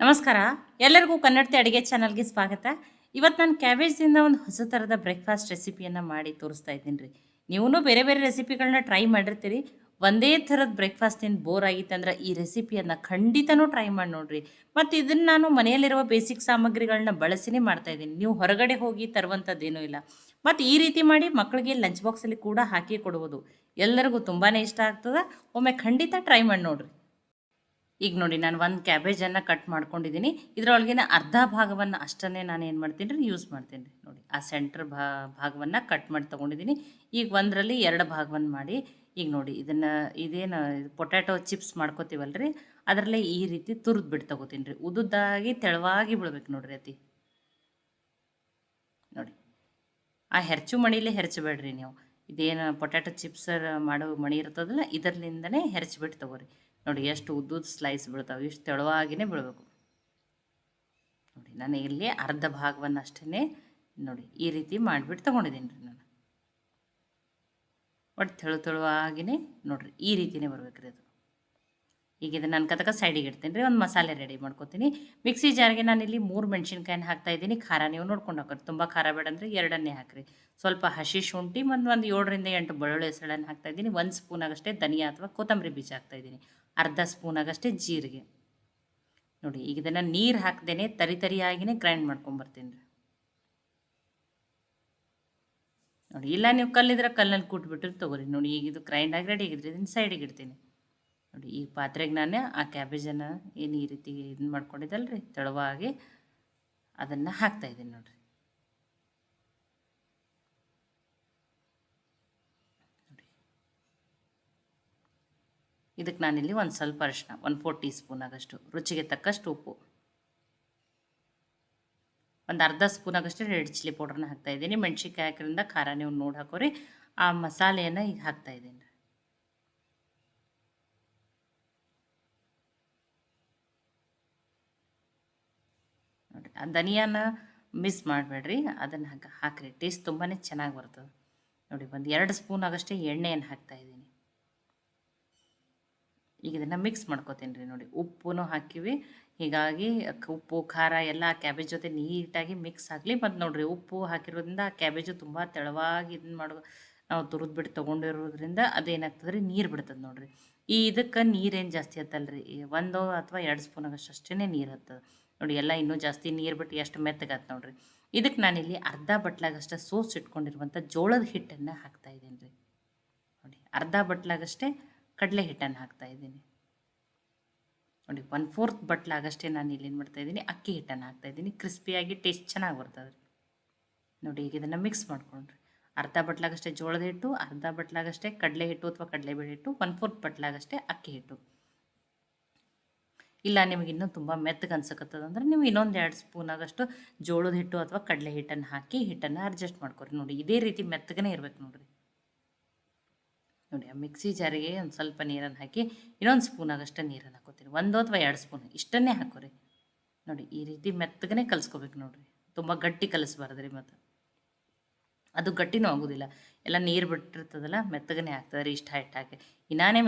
ನಮಸ್ಕಾರ. ಎಲ್ಲರಿಗೂ ಕನ್ನಡತಿ ಅಡುಗೆ ಚಾನಲ್ಗೆ ಸ್ವಾಗತ. ಇವತ್ತು ನಾನು ಕ್ಯಾಬೇಜ್ದಿಂದ ಒಂದು ಹೊಸ ಥರದ ಬ್ರೇಕ್ಫಾಸ್ಟ್ ರೆಸಿಪಿಯನ್ನು ಮಾಡಿ ತೋರಿಸ್ತಾ ಇದ್ದೀನಿ ರೀ. ನೀವೂ ಬೇರೆ ಬೇರೆ ರೆಸಿಪಿಗಳನ್ನ ಟ್ರೈ ಮಾಡಿರ್ತೀರಿ. ಒಂದೇ ಥರದ ಬ್ರೇಕ್ಫಾಸ್ಟ್ ಏನು ಬೋರ್ ಆಗಿತ್ತಂದ್ರೆ ಈ ರೆಸಿಪಿಯನ್ನು ಖಂಡಿತನೂ ಟ್ರೈ ಮಾಡಿ ನೋಡಿರಿ. ಮತ್ತು ಇದನ್ನು ನಾನು ಮನೆಯಲ್ಲಿರುವ ಬೇಸಿಕ್ ಸಾಮಗ್ರಿಗಳನ್ನ ಬಳಸಿನೇ ಮಾಡ್ತಾ ಇದ್ದೀನಿ. ನೀವು ಹೊರಗಡೆ ಹೋಗಿ ತರುವಂಥದ್ದೇನೂ ಇಲ್ಲ. ಮತ್ತು ಈ ರೀತಿ ಮಾಡಿ ಮಕ್ಕಳಿಗೆ ಲಂಚ್ ಬಾಕ್ಸಲ್ಲಿ ಕೂಡ ಹಾಕಿ ಕೊಡುವುದು ಎಲ್ಲರಿಗೂ ತುಂಬಾ ಇಷ್ಟ ಆಗ್ತದೆ. ಒಮ್ಮೆ ಖಂಡಿತ ಟ್ರೈ ಮಾಡಿ ನೋಡ್ರಿ. ಈಗ ನೋಡಿ, ನಾನು ಒಂದು ಕ್ಯಾಬೇಜನ್ನು ಕಟ್ ಮಾಡ್ಕೊಂಡಿದ್ದೀನಿ. ಇದರೊಳಗಿನ ಅರ್ಧ ಭಾಗವನ್ನು ಅಷ್ಟನ್ನೇ ನಾನು ಏನು ಮಾಡ್ತೀನಿ ರೀ ಯೂಸ್ ಮಾಡ್ತೀನಿ ರೀ. ನೋಡಿ, ಆ ಸೆಂಟ್ರ್ ಭಾಗವನ್ನು ಕಟ್ ಮಾಡಿ ತೊಗೊಂಡಿದ್ದೀನಿ. ಈಗ ಒಂದರಲ್ಲಿ ಎರಡು ಭಾಗವನ್ನು ಮಾಡಿ, ಈಗ ನೋಡಿ, ಇದನ್ನು ಇದೇನು ಪೊಟ್ಯಾಟೊ ಚಿಪ್ಸ್ ಮಾಡ್ಕೋತೀವಲ್ಲ ರೀ ಅದರಲ್ಲೇ ಈ ರೀತಿ ತುರಿದು ಬಿಟ್ಟು ತೊಗೋತೀನಿ ರೀ. ಉದುದ್ದಾಗಿ ತೆಳುವಾಗಿ ಬಿಡ್ಬೇಕು ನೋಡಿರಿ ಅತಿ. ನೋಡಿ, ಆ ಹೆರ್ಚು ಮಣಿಲೇ ಹೆರ್ಚಬೇಡ್ರಿ ನೀವು. ಇದೇನು ಪೊಟ್ಯಾಟೊ ಚಿಪ್ಸ್ ಮಾಡೋ ಮಣಿ ಇರ್ತದಲ್ಲ, ಇದರ್ಲಿಂದನೇ ಹೆರ್ಚಿಬಿಟ್ಟು ತೊಗೋರಿ. ನೋಡಿ ಎಷ್ಟು ಉದ್ದುದ್ದು ಸ್ಲೈಸ್ ಬೀಳ್ತಾವೆ, ಇಷ್ಟು ತೆಳುವಾಗಿನೇ ಬೀಳಬೇಕು. ನೋಡಿ, ನಾನು ಇಲ್ಲಿ ಅರ್ಧ ಭಾಗವನ್ನು ಅಷ್ಟೇ ನೋಡಿ ಈ ರೀತಿ ಮಾಡಿಬಿಟ್ಟು ತೊಗೊಂಡಿದ್ದೀನಿ ರೀ ನಾನು. ಒಟ್ಟು ತೆಳು ತೆಳುವಾಗಿನೇ ನೋಡಿರಿ, ಈ ರೀತಿನೇ ಬರ್ಬೇಕು ರೀ ಅದು. ಈಗ ಇದು ನನ್ನ ಕತಕ ಸೈಡಿಗೆ ಇಡ್ತೀನಿ ರೀ, ಒಂದು ಮಸಾಲೆ ರೆಡಿ ಮಾಡ್ಕೊತೀನಿ. ಮಿಕ್ಸಿ ಜಾರ್ಗೆ ನಾನು ಇಲ್ಲಿ ಮೂರು ಮೆಣಸಿನ್ಕಾಯಿನ ಹಾಕ್ತಾ ಇದ್ದೀನಿ. ಖಾರ ನೀವು ನೋಡ್ಕೊಂಡು ಹಾಕ್ರಿ, ತುಂಬ ಖಾರ ಬೇಡ ಅಂದರೆ ಎರಡನ್ನೇ ಹಾಕಿರಿ. ಸ್ವಲ್ಪ ಹಸಿ ಶುಂಠಿ, ಮತ್ತು ಒಂದು ಏಳರಿಂದ ಎಂಟು ಬೆಳ್ಳುಳ್ಳಿ ಹೆಸಳನ್ನು ಹಾಕ್ತಾ ಇದ್ದೀನಿ. ಒಂದು ಸ್ಪೂನ್ ಆಗಷ್ಟೇ ಧನಿಯಾ ಅಥವಾ ಕೊತ್ತಂಬರಿ ಬೀಜ ಹಾಕ್ತಾ ಇದ್ದೀನಿ. ಅರ್ಧ ಸ್ಪೂನ್ ಆಗಷ್ಟೇ ಜೀರಿಗೆ. ನೋಡಿ, ಈಗ ಇದನ್ನು ನೀರು ಹಾಕ್ದೇ ತರಿ ತರಿಯಾಗಿನೇ ಗ್ರೈಂಡ್ ಮಾಡ್ಕೊಂಬರ್ತೀನಿ ರೀ. ನೋಡಿ, ಇಲ್ಲ ನೀವು ಕಲ್ಲಿದ್ರೆ ಕಲ್ಲಲ್ಲಿ ಕೂಟ್ಬಿಟ್ರೆ ತೊಗೊರಿ. ನೋಡಿ, ಈಗ ಇದು ಗ್ರೈಂಡ್ ಆಗಿ ರೆಡಿ ಆಗಿದ್ರೆ ಇದನ್ನು ಸೈಡಿಗೆ ಇಡ್ತೀನಿ. ನೋಡಿ, ಈ ಪಾತ್ರೆಗೆ ನಾನು ಆ ಕ್ಯಾಬೇಜನ್ನು ಏನು ಈ ರೀತಿ ಇದನ್ನ ಮಾಡ್ಕೊಂಡಿದ್ದಲ್ಲ ರೀ ತೆಳುವಾಗಿ ಅದನ್ನು ಹಾಕ್ತಾಯಿದ್ದೀನಿ ನೋಡಿರಿ. ಇದಕ್ಕೆ ನಾನಿಲ್ಲಿ ಒಂದು ಸ್ವಲ್ಪ ಅರಿಶಿನ, ಒಂದು ಫೋರ್ ಟೀ ಸ್ಪೂನ್ ಆಗಷ್ಟು, ರುಚಿಗೆ ತಕ್ಕಷ್ಟು ಉಪ್ಪು. ಒಂದು ಅರ್ಧ ಸ್ಪೂನ್ ಆಗಷ್ಟು ರೆಡ್ ಚಿಲ್ಲಿ ಪೌಡ್ರನ್ನ ಹಾಕ್ತಾಯಿದ್ದೀನಿ ಮೆಣ್ಸಿನ್ಕಾಯಿ ಹಾಕಿದ್ರಿಂದ ಖಾರ ನೀವು ನೋಡಿ ಹಾಕೋರಿ. ಆ ಮಸಾಲೆಯನ್ನು ಈಗ ಹಾಕ್ತಾಯಿದ್ದೀನಿ ನೋಡಿ, ಆ ಧನಿಯಾನ ಮಿಸ್ ಮಾಡಬೇಡ್ರಿ. ಅದನ್ನು ಹಾಕಿ ಹಾಕಿರಿ. ಟೇಸ್ಟ್ ತುಂಬಾ ಚೆನ್ನಾಗಿ ಬರ್ತದೆ. ನೋಡಿ, ಒಂದು ಎರಡು ಸ್ಪೂನ್ ಆಗಷ್ಟೇ ಎಣ್ಣೆಯನ್ನು ಹಾಕ್ತಾಯಿದ್ದೀನಿ ಈಗ ಇದನ್ನು ಮಿಕ್ಸ್ ಮಾಡ್ಕೋತೀನಿ ರೀ ನೋಡಿ. ಉಪ್ಪು ಹಾಕಿವಿ. ಹೀಗಾಗಿ ಉಪ್ಪು, ಖಾರ ಎಲ್ಲ ಕ್ಯಾಬೇಜ್ ಜೊತೆ ನೀಟಾಗಿ ಮಿಕ್ಸ್ ಆಗಲಿ. ಮತ್ತು ನೋಡಿರಿ ಉಪ್ಪು ಹಾಕಿರೋದ್ರಿಂದ ಕ್ಯಾಬೇಜು ತುಂಬ ತೆಳುವಾಗಿ ಇದನ್ನ ಮಾಡೋ ನಾವು ತುರಿದ್ಬಿಟ್ಟು ತೊಗೊಂಡಿರೋದ್ರಿಂದ ಅದೇನಾಗ್ತದೆ ರೀ? ನೀರು ಬಿಡ್ತದೆ ನೋಡಿರಿ. ಈ ಇದಕ್ಕೆ ನೀರೇನು ಜಾಸ್ತಿ ಹತ್ತಲ್ಲ ರೀ ಒಂದು ಅಥವಾ ಎರಡು ಸ್ಪೂನ್ ಆಗಷ್ಟು ಅಷ್ಟೇ ನೀರು ಹತ್ತದ. ನೋಡಿ ಎಲ್ಲ ಇನ್ನೂ ಜಾಸ್ತಿ ನೀರು ಬಿಟ್ಟು ಎಷ್ಟು ಮೆತ್ತಗಾತ್ ನೋಡಿರಿ. ಇದಕ್ಕೆ ನಾನಿಲ್ಲಿ ಅರ್ಧ ಬಟ್ಲಾಗಷ್ಟೇ ಸೋಸ್ ಇಟ್ಕೊಂಡಿರುವಂಥ ಜೋಳದ ಹಿಟ್ಟನ್ನು ಹಾಕ್ತಾಯಿದ್ದೀನಿ ರೀ ನೋಡಿ, ಅರ್ಧ ಬಟ್ಲಾಗಷ್ಟೇ ಕಡಲೆ ಹಿಟ್ಟನ್ನು ಹಾಕ್ತಾ ಇದ್ದೀನಿ. ನೋಡಿ ಒನ್ ಫೋರ್ತ್ ಬಟ್ಲಾಗಷ್ಟೇ ನಾನು ಇಲ್ಲಿ ಏನು ಮಾಡ್ತಾ ಇದ್ದೀನಿ, ಅಕ್ಕಿ ಹಿಟ್ಟನ್ನು ಹಾಕ್ತಾಯಿದ್ದೀನಿ ಕ್ರಿಸ್ಪಿಯಾಗಿ ಟೇಸ್ಟ್ ಚೆನ್ನಾಗಿ ಬರ್ತದೆ ರೀ ನೋಡಿ, ಈಗ ಇದನ್ನು ಮಿಕ್ಸ್ ಮಾಡ್ಕೊಂಡ್ರಿ. ಅರ್ಧ ಬಟ್ಲಾಗಷ್ಟೇ ಜೋಳದ ಹಿಟ್ಟು, ಅರ್ಧ ಬಟ್ಲಾಗಷ್ಟೇ ಕಡಲೆ ಹಿಟ್ಟು ಅಥವಾ ಕಡಲೆಬೇಳೆ ಹಿಟ್ಟು ಒನ್ ಫೋರ್ತ್ ಬಟ್ಲಾಗಷ್ಟೇ ಅಕ್ಕಿ ಹಿಟ್ಟು. ಇಲ್ಲ, ನಿಮಗೆ ಇನ್ನೂ ತುಂಬ ಮೆತ್ತಗೆ ಅನ್ಸಕತ್ತದಂದ್ರೆ ನೀವು ಇನ್ನೊಂದು ಎರಡು ಸ್ಪೂನ್ ಆಗಷ್ಟು ಜೋಳದ ಹಿಟ್ಟು ಅಥವಾ ಕಡಲೆ ಹಿಟ್ಟನ್ನು ಹಾಕಿ ಹಿಟ್ಟನ್ನು ಅಡ್ಜಸ್ಟ್ ಮಾಡ್ಕೊರಿ. ನೋಡಿ, ಇದೇ ರೀತಿ ಮೆತ್ತಗೇ ಇರಬೇಕು ನೋಡಿರಿ. ನೋಡಿ, ಆ ಮಿಕ್ಸಿ ಜಾರಿಗೆ ಒಂದು ಸ್ವಲ್ಪ ನೀರನ್ನು ಹಾಕಿ, ಇನ್ನೊಂದು ಸ್ಪೂನ್ ಆಗಷ್ಟು ನೀರನ್ನು ಹಾಕೋತೀನಿ. ಒಂದು ಅಥವಾ ಎರಡು ಸ್ಪೂನ್ ಇಷ್ಟನ್ನೇ ಹಾಕೋರಿ. ನೋಡಿ, ಈ ರೀತಿ ಮೆತ್ತಗನೆ ಕಲಿಸ್ಕೋಬೇಕು ನೋಡಿರಿ. ತುಂಬ ಗಟ್ಟಿ ಕಲಿಸ್ಬಾರ್ದು ರೀ ಮತ್ತು. ಅದು ಗಟ್ಟಿನೂ ಆಗೋದಿಲ್ಲ. ಎಲ್ಲ ನೀರು ಬಿಟ್ಟಿರ್ತದಲ್ಲ, ಮೆತ್ತಗನೆ ಆಗ್ತದೆ ರೀ, ಇಷ್ಟ ಹೈಟ್ ಹಾಕಿ.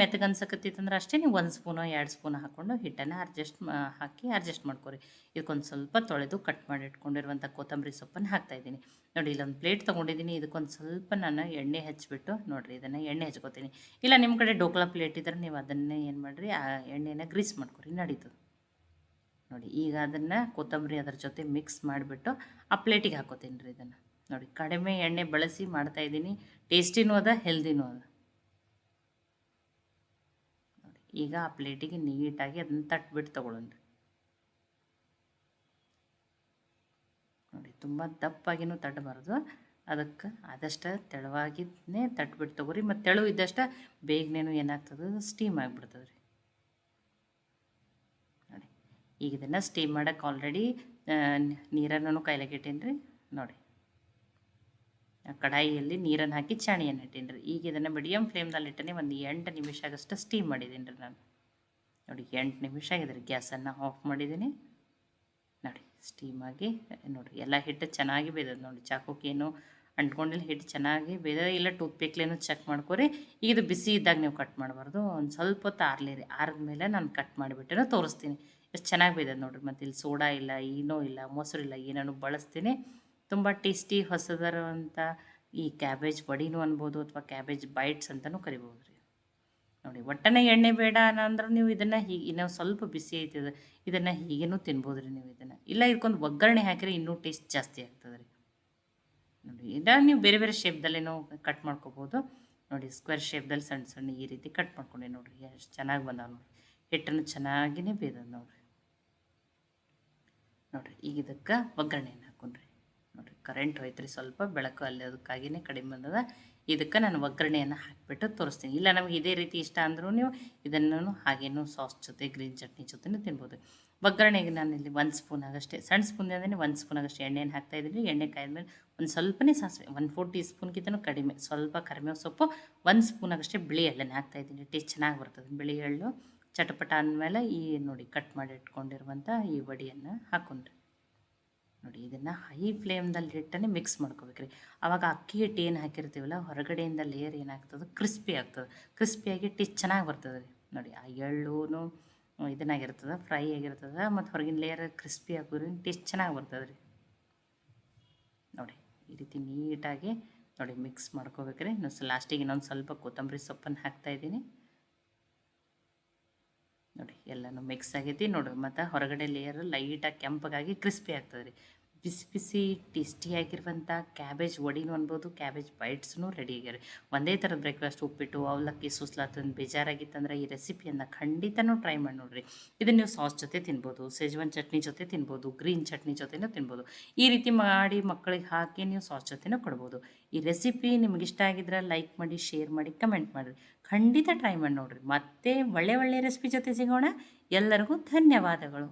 ಮೆತ್ತಗೆ ಅನ್ಸಕತ್ತಿತ್ತಂದ್ರೆ ಅಷ್ಟೇ ನೀವು ಒಂದು ಸ್ಪೂನು ಎರಡು ಸ್ಪೂನ್ ಹಾಕ್ಕೊಂಡು ಹಿಟ್ಟನ್ನು ಅಡ್ಜಸ್ಟ್ ಹಾಕಿ ಅಡ್ಜಸ್ಟ್ ಮಾಡ್ಕೊರಿ. ಇದಕ್ಕೊಂದು ಸ್ವಲ್ಪ ತೊಳೆದು ಕಟ್ ಮಾಡಿ ಇಟ್ಕೊಂಡಿರುವಂಥ ಕೊತ್ತಂಬರಿ ಸೊಪ್ಪನ್ನು ಹಾಕ್ತಾಯಿದ್ದೀನಿ ನೋಡಿ, ಇಲ್ಲೊಂದು ಪ್ಲೇಟ್ ತೊಗೊಂಡಿದ್ದೀನಿ. ಇದಕ್ಕೊಂದು ಸ್ವಲ್ಪ ನಾನು ಎಣ್ಣೆ ಹಚ್ಚಿಬಿಟ್ಟು ನೋಡಿರಿ, ಇದನ್ನು ಎಣ್ಣೆ ಹಚ್ಕೋತೀನಿ. ಇಲ್ಲ ನಿಮ್ಮ ಕಡೆ ಡೋಕ್ಲಾ ಪ್ಲೇಟ್ ಇದ್ದರೆ ನೀವು ಅದನ್ನೇ ಏನು ಮಾಡಿರಿ, ಆ ಎಣ್ಣೆನ ಗ್ರೀಸ್ ಮಾಡ್ಕೊರಿ, ನಡೀತದೆ. ನೋಡಿ, ಈಗ ಅದನ್ನು ಕೊತ್ತಂಬರಿ ಅದರ ಜೊತೆ ಮಿಕ್ಸ್ ಮಾಡಿಬಿಟ್ಟು ಆ ಪ್ಲೇಟಿಗೆ ಹಾಕೋತೀನಿ ರೀ ಇದನ್ನು. ನೋಡಿ, ಕಡಿಮೆ ಎಣ್ಣೆ ಬಳಸಿ ಮಾಡ್ತಾಯಿದ್ದೀನಿ ಟೇಸ್ಟಿನೂ ಅದ ಹೆಲ್ದಿನೂ ಅದ ನೋಡಿ ಈಗ ಆ ಪ್ಲೇಟಿಗೆ ನೀಟಾಗಿ ಅದನ್ನು ತಟ್ಬಿಟ್ಟು ತೊಗೊಳೋಣ ನೋಡಿ, ತುಂಬ ದಪ್ಪಾಗಿನೂ ತಟ್ಟಬಾರ್ದು. ಅದಕ್ಕೆ ಆದಷ್ಟು ತೆಳುವಾಗಿನೇ ತಟ್ಬಿಟ್ಟು ತೊಗೊರಿ ಮತ್ತು ತೆಳು ಇದ್ದಷ್ಟು ಬೇಗನೇನು ಏನಾಗ್ತದೆ? ಸ್ಟೀಮ್ ಆಗಿಬಿಡ್ತದೆ ರೀ ನೋಡಿ, ಈಗ ಇದನ್ನು ಸ್ಟೀಮ್ ಮಾಡೋಕ್ಕೆ ಆಲ್ರೆಡಿ ನೀರನ್ನು ಕೈಲಾಗೆ ಇಟ್ಟೀನಿ ರೀ ನೋಡಿ. ಕಡಾಯಿಯಲ್ಲಿ ನೀರನ್ನು ಹಾಕಿ ಚಾಣಿಯನ್ನು ಇಟ್ಟೀನಿ ರೀ ಈಗ ಇದನ್ನು ಮೀಡಿಯಮ್ ಫ್ಲೇಮ್ನಲ್ಲಿ ಇಟ್ಟನೆ ಒಂದು ಎಂಟು ನಿಮಿಷ ಆಗಷ್ಟು ಸ್ಟೀಮ್ ಮಾಡಿದ್ದೀನಿ ರೀ ನಾನು. ನೋಡಿ, ಎಂಟು ನಿಮಿಷ ಆಗಿದೆ ರೀ ಗ್ಯಾಸನ್ನು ಆಫ್ ಮಾಡಿದ್ದೀನಿ ನೋಡಿ ಸ್ಟೀಮಾಗಿ ನೋಡಿರಿ, ಎಲ್ಲ ಹಿಟ್ಟು ಚೆನ್ನಾಗಿ ಬೇದದ ನೋಡಿ. ಚಾಕುಕೇನು ಅಂಟ್ಕೊಂಡಿಲ್ಲ, ಹಿಟ್ಟು ಚೆನ್ನಾಗಿ ಬೇದ ಇಲ್ಲ ಟೂತ್ ಪಿಕ್ಲೇನು ಚೆಕ್ ಮಾಡ್ಕೊರಿ. ಈಗ ಇದು ಬಿಸಿ ಇದ್ದಾಗ ನೀವು ಕಟ್ ಮಾಡಬಾರ್ದು. ಒಂದು ಸ್ವಲ್ಪ ಹೊತ್ತು ಆರಲಿ ರೀ. ಆರಿದ್ಮೇಲೆ ನಾನು ಕಟ್ ಮಾಡಿಬಿಟ್ಟರೆ ತೋರಿಸ್ತೀನಿ. ಎಷ್ಟು ಚೆನ್ನಾಗಿ ಬೇಯ್ದದೆ ನೋಡಿರಿ. ಮತ್ತು ಇಲ್ಲಿ ಸೋಡಾ ಇಲ್ಲ ಏನೂ ಇಲ್ಲ ಮೊಸರು ಇಲ್ಲ ಏನೇನು ಬಳಸ್ತೀನಿ. ತುಂಬ ಟೇಸ್ಟಿ ಹೊಸದರುವಂಥ ಈ ಕ್ಯಾಬೇಜ್ ವಡಿನೂ ಅನ್ಬೋದು ಅಥವಾ ಕ್ಯಾಬೇಜ್ ಬೈಟ್ಸ್ ಅಂತಲೂ ಕರಿಬೋದು ರೀ. ನೋಡಿ, ಒಟ್ಟನೆ ಎಣ್ಣೆ ಬೇಡ ಅಂದ್ರೆ ನೀವು ಇದನ್ನು ಹೀಗೆ ಇನ್ನೂ ಸ್ವಲ್ಪ ಬಿಸಿ ಐತದ, ಇದನ್ನು ಹೀಗೇನೂ ತಿನ್ಬೋದು ರೀ ನೀವು ಇದನ್ನು. ಇಲ್ಲ ಇದಕ್ಕೊಂದು ಒಗ್ಗರಣೆ ಹಾಕಿದ್ರೆ ಇನ್ನೂ ಟೇಸ್ಟ್ ಜಾಸ್ತಿ ಆಗ್ತದೆ ರೀ. ನೋಡಿ ಇದನ್ನು ನೀವು ಬೇರೆ ಬೇರೆ ಶೇಪ್ದಲ್ಲೇನೋ ಕಟ್ ಮಾಡ್ಕೋಬೋದು. ನೋಡಿ ಸ್ಕ್ವೇರ್ ಶೇಪ್ದಲ್ಲಿ ಸಣ್ಣ ಸಣ್ಣ ಈ ರೀತಿ ಕಟ್ ಮಾಡ್ಕೊಂಡೆ ನೋಡಿರಿ, ಎಷ್ಟು ಚೆನ್ನಾಗಿ ಬಂದಾವ ನೋಡಿರಿ. ಹಿಟ್ಟನ್ನು ಚೆನ್ನಾಗಿನೇ ಬೇಯ್ದದ ನೋಡಿರಿ. ನೋಡಿರಿ, ಈಗ ಇದಕ್ಕೆ ಒಗ್ಗರಣೆಯನ್ನು ನೋಡಿರಿ ಕರೆಂಟ್ ಹೋಯ್ತು ಸ್ವಲ್ಪ ಬೆಳಕು ಅಲ್ಲಿ ಅದಕ್ಕಾಗಿಯೇ ಕಡಿಮೆ ಬಂದದ. ಇದಕ್ಕೆ ನಾನು ಒಗ್ಗರಣೆಯನ್ನು ಹಾಕಿಬಿಟ್ಟು ತೋರಿಸ್ತೀನಿ. ಇಲ್ಲ, ನಮಗೆ ಇದೇ ರೀತಿ ಇಷ್ಟ ಅಂದರೂ ನೀವು ಇದನ್ನು ಹಾಗೇನು ಸಾಸ್ ಜೊತೆ ಗ್ರೀನ್ ಚಟ್ನಿ ಜೊತೆನೂ ತಿನ್ಬೋದು. ಒಗ್ಗರಣೆಗೆ ನಾನು ಇಲ್ಲಿ ಒಂದು ಸ್ಪೂನ್ ಆಗಷ್ಟೇ, ಸಣ್ಣ ಸ್ಪೂನ್ ಅಂದರೆ ಒಂದು ಸ್ಪೂನ್ ಆಗಷ್ಟೇ ಎಣ್ಣೆಯನ್ನು ಹಾಕ್ತಾ ಇದ್ದೀನಿ. ಎಣ್ಣೆ ಕಾಯ್ದ್ಮೇಲೆ ಒಂದು ಸ್ವಲ್ಪನೇ ಸಾಸಿವೆ, ಒಂದು ಫೋರ್ ಟೀ ಸ್ಪೂನ್ಗಿಂತನೂ ಕಡಿಮೆ, ಸ್ವಲ್ಪ ಕರಿಮೆ ಸೊಪ್ಪು, ಒಂದು ಸ್ಪೂನ್ ಆಗಷ್ಟೇ ಬಿಳಿ ಎಳ್ಳನ್ನು ಹಾಕ್ತಾ ಇದ್ದೀನಿ. ಟೇಸ್ಟ್ ಚೆನ್ನಾಗಿ ಬರ್ತದೆ. ಬಿಳಿ ಎಳ್ಳು, ಚಟಪಟ ಅಂದಮೇಲೆ ಈ ನೋಡಿ ಕಟ್ ಮಾಡಿ ಇಟ್ಕೊಂಡಿರುವಂಥ ಈ ವಡಿಯನ್ನು ಹಾಕೊಂಡ್ರಿ. ನೋಡಿ, ಇದನ್ನು ಹೈ ಫ್ಲೇಮ್ದಲ್ಲಿ ಹಿಟ್ಟನ್ನೇ ಮಿಕ್ಸ್ ಮಾಡ್ಕೋಬೇಕ್ರಿ. ಆವಾಗ ಅಕ್ಕಿ ಹಿಟ್ಟು ಏನು ಹಾಕಿರ್ತೀವಲ್ಲ, ಹೊರಗಡೆಯಿಂದ ಲೇಯರ್ ಏನಾಗ್ತದೆ ಕ್ರಿಸ್ಪಿ ಆಗ್ತದೆ. ಕ್ರಿಸ್ಪಿಯಾಗಿ ಟೇಸ್ಟ್ ಚೆನ್ನಾಗಿ ಬರ್ತದೆ ರೀ. ನೋಡಿ, ಆ ಎಳ್ಳು ಇದನ್ನಾಗಿರ್ತದೆ ಫ್ರೈ ಆಗಿರ್ತದೆ, ಮತ್ತು ಹೊರಗಿನ ಲೇಯರ್ ಕ್ರಿಸ್ಪಿ ಹಾಕೋದ್ರಿಂದ ಟೇಸ್ಟ್ ಚೆನ್ನಾಗಿ ಬರ್ತದೆ ರೀ. ನೋಡಿ, ಈ ರೀತಿ ನೀಟಾಗಿ ನೋಡಿ ಮಿಕ್ಸ್ ಮಾಡ್ಕೋಬೇಕ್ರಿ. ಇನ್ನೊಂದು ಲಾಸ್ಟಿಗೆ ಇನ್ನೊಂದು ಸ್ವಲ್ಪ ಕೊತ್ತಂಬರಿ ಸೊಪ್ಪನ್ನು ಹಾಕ್ತಾಯಿದ್ದೀನಿ ನೋಡಿ, ಎಲ್ಲನೂ ಮಿಕ್ಸ್ ಆಗೈತಿ. ನೋಡಿ, ಮತ್ತು ಹೊರಗಡೆ ಲೇಯರ್ ಲೈಟಾಗಿ ಕೆಂಪಗಾಗಿ ಕ್ರಿಸ್ಪಿ ಆಗ್ತದೆ ರೀ. ಬಿಸಿ ಬಿಸಿ ಟೇಸ್ಟಿಯಾಗಿರುವಂಥ ಕ್ಯಾಬೇಜ್ ವಡಿನೂ ಅನ್ಬೋದು, ಕ್ಯಾಬೇಜ್ ಬೈಟ್ಸ್ನೂ ರೆಡಿ ಆಗ್ಯಾರ ಒಂದೇ ಥರದ ಬ್ರೇಕ್ಫಾಸ್ಟ್ ಉಪ್ಪಿಟ್ಟು, ಅವಲಕ್ಕಿ ಸುಸ್ಲಾತಂದು ಬೇಜಾರಾಗಿತ್ತಂದ್ರೆ ಈ ರೆಸಿಪಿಯನ್ನು ಖಂಡಿತನೂ ಟ್ರೈ ಮಾಡಿ ನೋಡಿರಿ. ಇದನ್ನು ನೀವು ಸಾಸ್ ಜೊತೆ ತಿನ್ಬೋದು ಸೆಜ್ವನ್ ಚಟ್ನಿ ಜೊತೆ ತಿನ್ಬೋದು ಗ್ರೀನ್ ಚಟ್ನಿ ಜೊತೆನೂ ತಿನ್ಬೋದು. ಈ ರೀತಿ ಮಾಡಿ ಮಕ್ಕಳಿಗೆ ಹಾಕಿ ನೀವು ಸಾಸ್ ಜೊತೆನೂ ಕೊಡ್ಬೋದು. ಈ ರೆಸಿಪಿ ನಿಮ್ಗೆ ಇಷ್ಟ ಆಗಿದ್ರೆ ಲೈಕ್ ಮಾಡಿ ಶೇರ್ ಮಾಡಿ ಕಮೆಂಟ್ ಮಾಡಿರಿ ಖಂಡಿತ ಟ್ರೈ ಮಾಡಿ ನೋಡಿರಿ. ಮತ್ತೆ ಒಳ್ಳೆ ಒಳ್ಳೆ ರೆಸಿಪಿ ಜೊತೆ ಸಿಗೋಣ. ಎಲ್ಲರಿಗೂ ಧನ್ಯವಾದಗಳು.